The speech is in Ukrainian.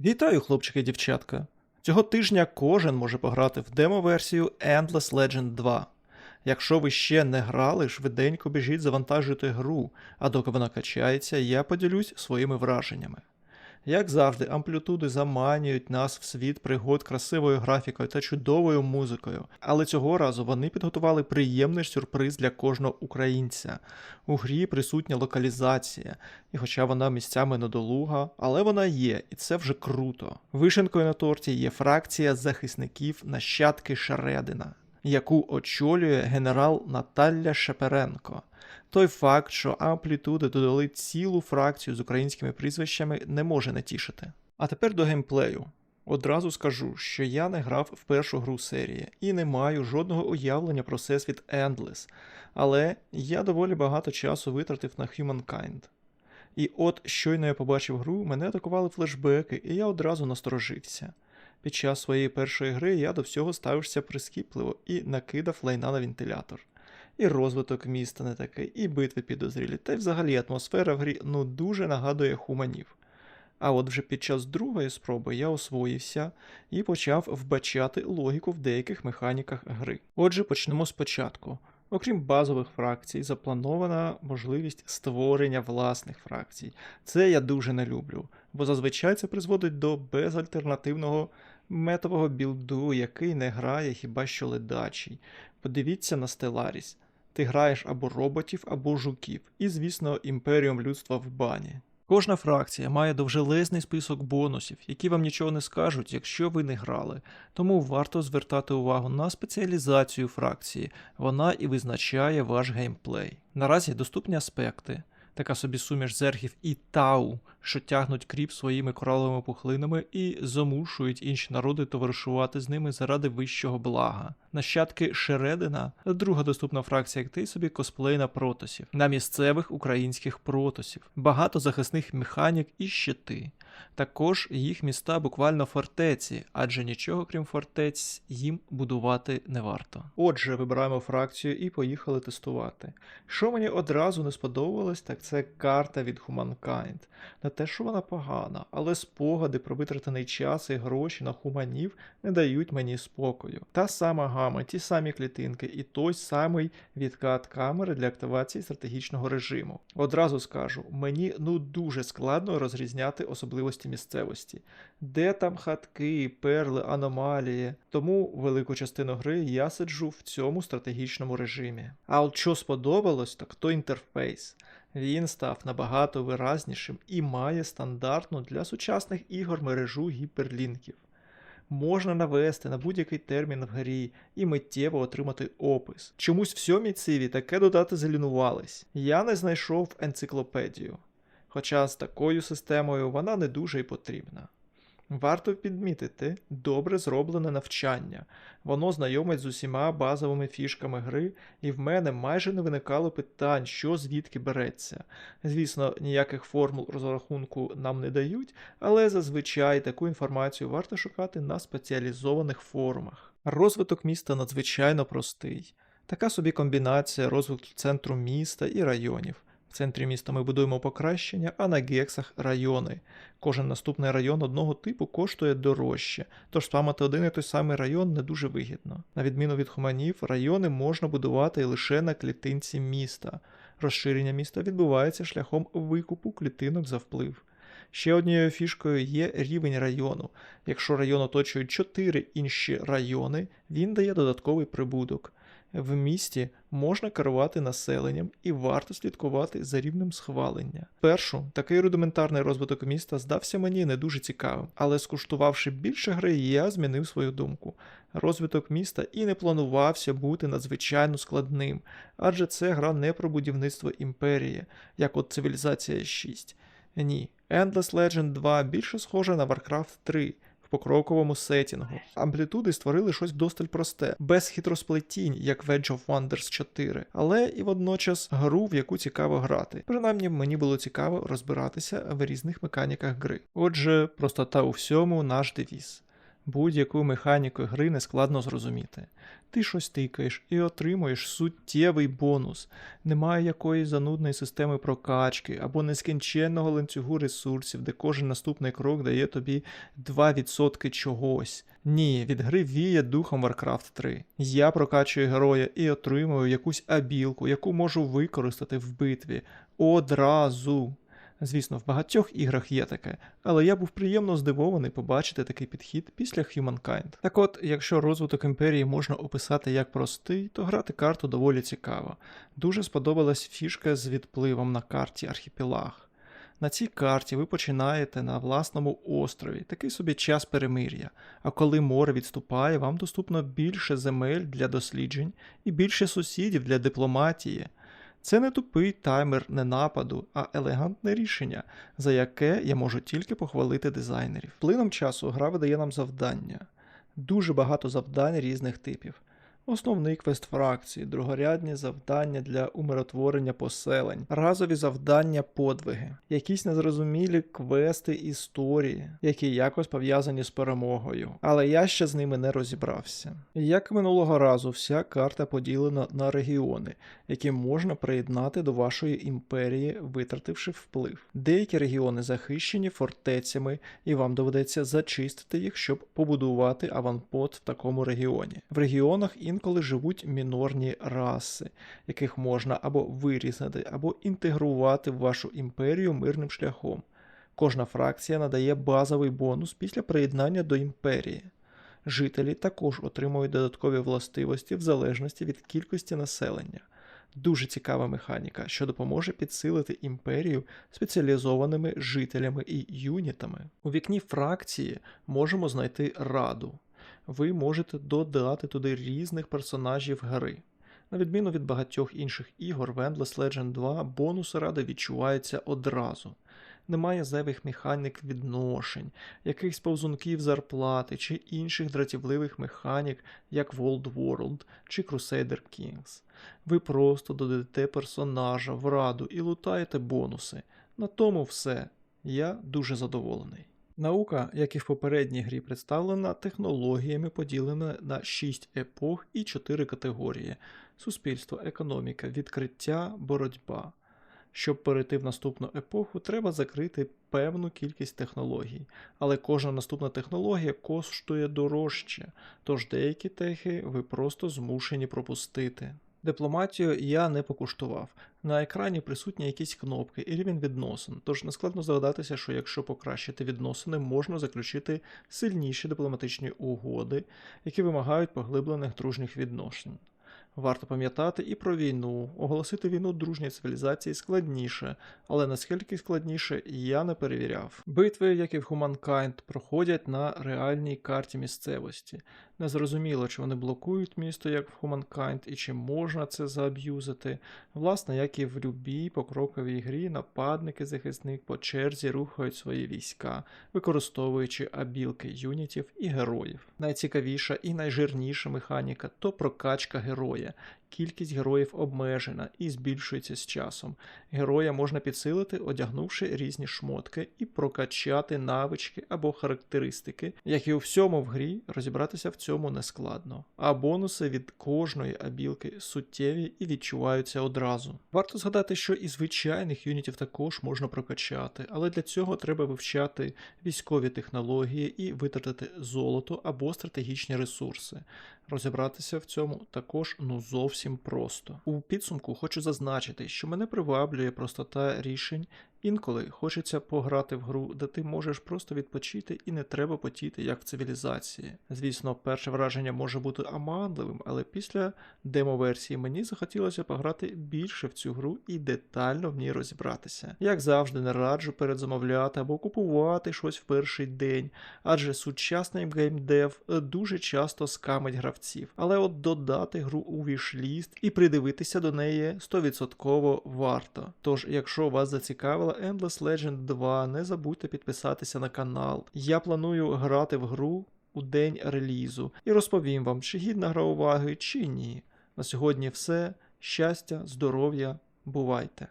Вітаю, хлопчики і дівчатка! Цього тижня кожен може пограти в демо-версію Endless Legend 2. Якщо ви ще не грали, швиденько біжіть завантажуйте гру, а доки вона качається, я поділюсь своїми враженнями. Як завжди, амплітуди заманюють нас в світ пригод красивою графікою та чудовою музикою, але цього разу вони підготували приємний сюрприз для кожного українця. У грі присутня локалізація, і хоча вона місцями недолуга, але вона є, і це вже круто. Вишенкою на торті є фракція захисників нащадки Шаредина, яку очолює генерал Наталя Шеперенко. Той факт, що амплітуди додали цілу фракцію з українськими прізвищами, не може не тішити. А тепер до геймплею. Одразу скажу, що я не грав в першу гру серії і не маю жодного уявлення про всесвіт Endless, але я доволі багато часу витратив на Humankind. І от щойно я побачив гру, мене атакували флешбеки, і я одразу насторожився. Під час своєї першої гри я до всього ставився прискіпливо і накидав лайна на вентилятор. І розвиток міста не такий, і битви підозрілі, та й взагалі атмосфера в грі ну дуже нагадує хуманів. А от вже під час другої спроби я освоївся і почав вбачати логіку в деяких механіках гри. Отже, почнемо спочатку. Окрім базових фракцій, запланована можливість створення власних фракцій. Це я дуже не люблю, бо зазвичай це призводить до безальтернативного метового білду, який не грає хіба що ледачий. Подивіться на Stellaris. Ти граєш або роботів, або жуків, і, звісно, імперіум людства в бані. Кожна фракція має довжелезний список бонусів, які вам нічого не скажуть, якщо ви не грали, тому варто звертати увагу на спеціалізацію фракції, вона і визначає ваш геймплей. Наразі доступні аспекти, така собі суміш зергів і тау, що тягнуть кріп своїми кораловими пухлинами і змушують інші народи товаришувати з ними заради вищого блага. Нащадки Шередина, друга доступна фракція, як ти собі косплейна протосів, на місцевих українських протосів, багато захисних механік і щити. Також їх міста буквально фортеці, адже нічого крім фортець їм будувати не варто. Отже, вибираємо фракцію і поїхали тестувати. Що мені одразу не сподобалось, так це карта від Humankind. Не те, що вона погана, але спогади про витратений час і гроші на хуманів не дають мені спокою. Та сама гама, ті самі клітинки і той самий відкат камери для активації стратегічного режиму. Одразу скажу, мені ну дуже складно розрізняти особливості місцевості, де там хатки, перли, аномалії. Тому велику частину гри я сиджу в цьому стратегічному режимі. А от що сподобалось, так то інтерфейс. Він став набагато виразнішим і має стандартну для сучасних ігор мережу гіперлінків. Можна навести на будь-який термін в грі і миттєво отримати опис. Чомусь в сьомій циві таке додати залінувались. Я не знайшов енциклопедію. Хоча з такою системою вона не дуже й потрібна. Варто підмітити добре зроблене навчання. Воно знайомить з усіма базовими фішками гри, і в мене майже не виникало питань, що звідки береться. Звісно, ніяких формул розрахунку нам не дають, але зазвичай таку інформацію варто шукати на спеціалізованих форумах. Розвиток міста надзвичайно простий. Така собі комбінація розвитку центру міста і районів. В центрі міста ми будуємо покращення, а на гексах райони. Кожен наступний район одного типу коштує дорожче, тож спамити один і той самий район не дуже вигідно. На відміну від хуманів, райони можна будувати лише на клітинці міста. Розширення міста відбувається шляхом викупу клітинок за вплив. Ще однією фішкою є рівень району. Якщо район оточують 4 інші райони, він дає додатковий прибуток. В місті можна керувати населенням і варто слідкувати за рівнем схвалення. Першу такий рудиментарний розвиток міста здався мені не дуже цікавим, але скуштувавши більше гри, я змінив свою думку. Розвиток міста і не планувався бути надзвичайно складним, адже це гра не про будівництво імперії, як от цивілізація 6. Ні, Endless Legend 2 більше схоже на Warcraft 3 в покроковому сетінгу. Амплітуди створили щось вдосталь просте, без хитросплетінь, як Wedge of Wonders 4, але і водночас гру, в яку цікаво грати. Принаймні, мені було цікаво розбиратися в різних механіках гри. Отже, простота у всьому наш девіз. Будь-яку механіку гри нескладно зрозуміти. Ти щось тикаєш і отримуєш суттєвий бонус. Немає якоїсь занудної системи прокачки або нескінченного ланцюгу ресурсів, де кожен наступний крок дає тобі 2% чогось. Ні, від гри віє духом Warcraft 3. Я прокачую героя і отримую якусь абілку, яку можу використати в битві одразу. Звісно, в багатьох іграх є таке, але я був приємно здивований побачити такий підхід після Humankind. Так от, якщо розвиток імперії можна описати як простий, то грати карту доволі цікаво. Дуже сподобалась фішка з відпливом на карті Архіпелаг. На цій карті ви починаєте на власному острові, такий собі час перемир'я. А коли море відступає, вам доступно більше земель для досліджень і більше сусідів для дипломатії. Це не тупий таймер не нападу, а елегантне рішення, за яке я можу тільки похвалити дизайнерів. Плином часу гра видає нам завдання. Дуже багато завдань різних типів. Основний квест фракції, другорядні завдання для умиротворення поселень, разові завдання подвиги, якісь незрозумілі квести історії, які якось пов'язані з перемогою. Але я ще з ними не розібрався. Як минулого разу, вся карта поділена на регіони, які можна приєднати до вашої імперії, витративши вплив. Деякі регіони захищені фортецями, і вам доведеться зачистити їх, щоб побудувати аванпост в такому регіоні. В регіонах інколи живуть мінорні раси, яких можна або вирізати, або інтегрувати в вашу імперію мирним шляхом. Кожна фракція надає базовий бонус після приєднання до імперії. Жителі також отримують додаткові властивості в залежності від кількості населення. Дуже цікава механіка, що допоможе підсилити імперію спеціалізованими жителями і юнітами. У вікні фракції можемо знайти раду. Ви можете додати туди різних персонажів гри. На відміну від багатьох інших ігор, в Endless Legend 2 бонуси ради відчуваються одразу. Немає зайвих механік відношень, якихось повзунків зарплати чи інших дратівливих механік, як World World чи Crusader Kings. Ви просто додаєте персонажа в раду і лутаєте бонуси. На тому все. Я дуже задоволений. Наука, як і в попередній грі, представлена технологіями, поділена на 6 епох і 4 категорії: суспільство, економіка, відкриття, боротьба. Щоб перейти в наступну епоху, треба закрити певну кількість технологій, але кожна наступна технологія коштує дорожче, тож деякі техи ви просто змушені пропустити. Дипломатію я не покуштував. На екрані присутні якісь кнопки і рівень відносин, тож нескладно здогадатися, що якщо покращити відносини, можна заключити сильніші дипломатичні угоди, які вимагають поглиблених дружніх відношень. Варто пам'ятати і про війну. Оголосити війну дружній цивілізації складніше, але наскільки складніше я не перевіряв. Битви, як і в Humankind, проходять на реальній карті місцевості. Незрозуміло, чи вони блокують місто, як в Humankind, і чи можна це зааб'юзити. Власне, як і в любій покроковій грі, нападники захисник по черзі рухають свої війська, використовуючи абілки юнітів і героїв. Найцікавіша і найжирніша механіка то прокачка героя. yeah, Кількість героїв обмежена і збільшується з часом. Героя можна підсилити, одягнувши різні шмотки і прокачати навички або характеристики. Як і у всьому в грі, розібратися в цьому не складно. А бонуси від кожної абілки суттєві і відчуваються одразу. Варто згадати, що і звичайних юнітів також можна прокачати, але для цього треба вивчати військові технології і витратити золото або стратегічні ресурси. Розібратися в цьому також ну зовсім просто. У підсумку хочу зазначити, що мене приваблює простота рішень. Інколи хочеться пограти в гру, де ти можеш просто відпочити і не треба потіти, як в цивілізації. Звісно, перше враження може бути оманливим, але після демо-версії мені захотілося пограти більше в цю гру і детально в ній розібратися. Як завжди, не раджу передзамовляти або купувати щось в перший день, адже сучасний геймдев дуже часто скамить гравців. Але от додати гру у вішліст і придивитися до неї 100% варто. Тож, якщо вас зацікавила Endless Legend 2, не забудьте підписатися на канал. Я планую грати в гру у день релізу і розповім вам, чи гідна гра уваги, чи ні. На сьогодні все. Щастя, здоров'я, бувайте!